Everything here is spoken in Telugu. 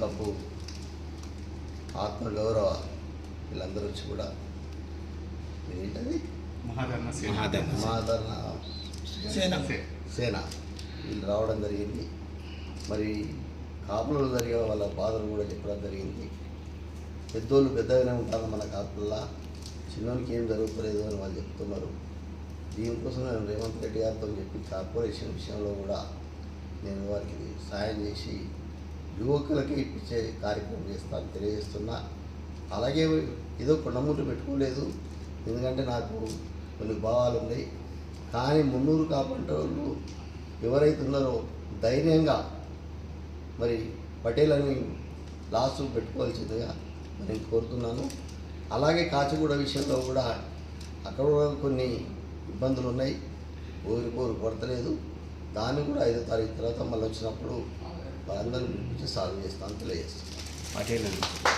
కప్పు ఆత్మగౌరవ వీళ్ళందరూ వచ్చి కూడా ఏంటది? మహాధర్మ సేన. మహాధర్మ. సేన. వీళ్ళు రావడం జరిగింది. మరి కాపులలో జరిగే వాళ్ళ బాధలు కూడా చెప్పడం జరిగింది. పెద్దోళ్ళు పెద్దగానే ఉంటారు మన కాపుల్లో చిన్నోళ్ళకి ఏం జరుగుతలేదు అని వాళ్ళు చెప్తున్నారు. దీనికోసం నేను రేవంత్ రెడ్డి గారితో చెప్పి కార్పొరేషన్ విషయంలో కూడా నేను వారికి సాయం చేసి యువకులకి ఇప్పించే కార్యక్రమం చేస్తాను తెలియజేస్తున్నా. అలాగే ఏదో కొండముట్టు పెట్టుకోలేదు. ఎందుకంటే నాకు కొన్ని భావాలు ఉన్నాయి. కానీ మున్నూరు కాపాడే వాళ్ళు ఎవరైతే ఉన్నారో ధైర్యంగా మరి పటేల్ అని లాస్ట్ పెట్టుకోవాల్సిందిగా నేను కోరుతున్నాను. అలాగే కాచిగూడ విషయంలో కూడా అక్కడ కొన్ని ఇబ్బందులు ఉన్నాయి ఊరి ఊరు కొడతలేదు. దాన్ని కూడా ఐదో తారీఖు తర్వాత మళ్ళీ వచ్చినప్పుడు వాళ్ళందరినీ పిలిపించి సాల్వ్ చేస్తాను తెలియజేస్తాను పటేల్ అని